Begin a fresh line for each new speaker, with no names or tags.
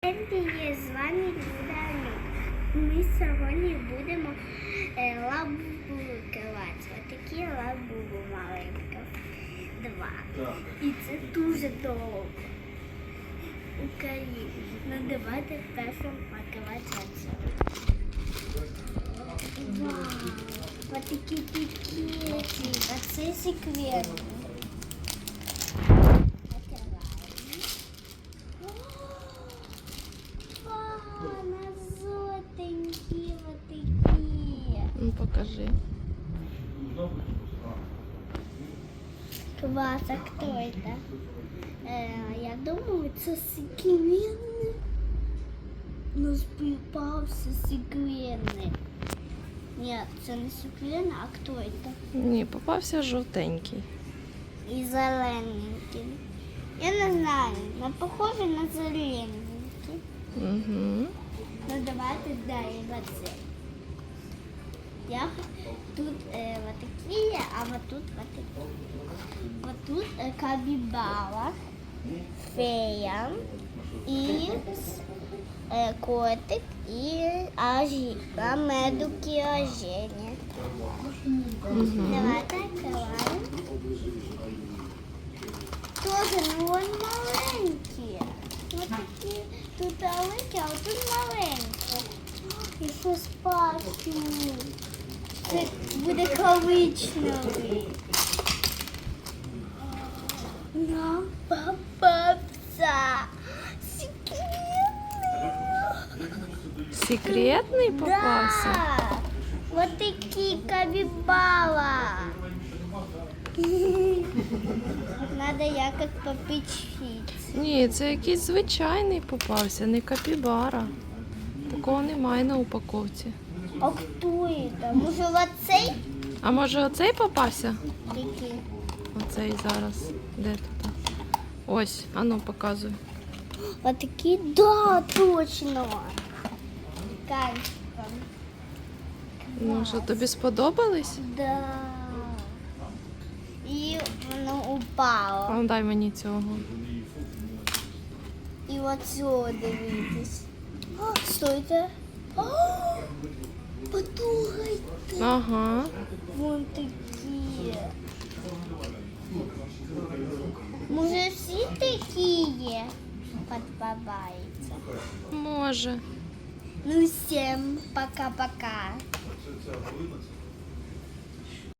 Привіт, з вами Люда. Ми сьогодні будемо е, лабукувати. Отакі лабубу маленькі. Два. І це дуже довго. Україна. Ну давайте першим пакувати оце. Вау! Отакі пікеті. А це секретно. Вау, золотенькі вот такі.
Ну, покажи.
Класс, а кто это? Э, я думаю, это секретный. Но співпався секретний. Нет, це не секретний, а хто це?
Ні, попався жовтенький.
І зелененький. Я не знаю, но похоже на зелененький.
Угу.
Ну давайте далі оце. Я тут е, вот такі, а вот тут вот такі. Вот тут е, кабібала, фея і е, котик і ажі, а медуки ожені. Давайте відкриваємо. Тоже, ну вони маленькі. Ось такі тут великі, а тут маленькі. І що спасу. Це буде коричневий. Нам попався. Секретний.
Секретний попався.
Да. Вот такие кабибала. Надо якось попечить.
Ні, це якийсь звичайний попався, не капібара. Такого немає на упаковці.
А хто это? Може вот цей?
А може оцей попався?
Який?
Оцей зараз. Де тут? Ось, ану, показуй.
Вот такие? Да, точно. Кальцем.
Ну що, тобі сподобались?
Да. І воно упало.
А ну, дай мені цього.
І оцього дивитись. А, Що це? А, Подумайте.
Ага.
Вон такі. Може всі такі подбаваються?
Може.
Ну всім пока-пока.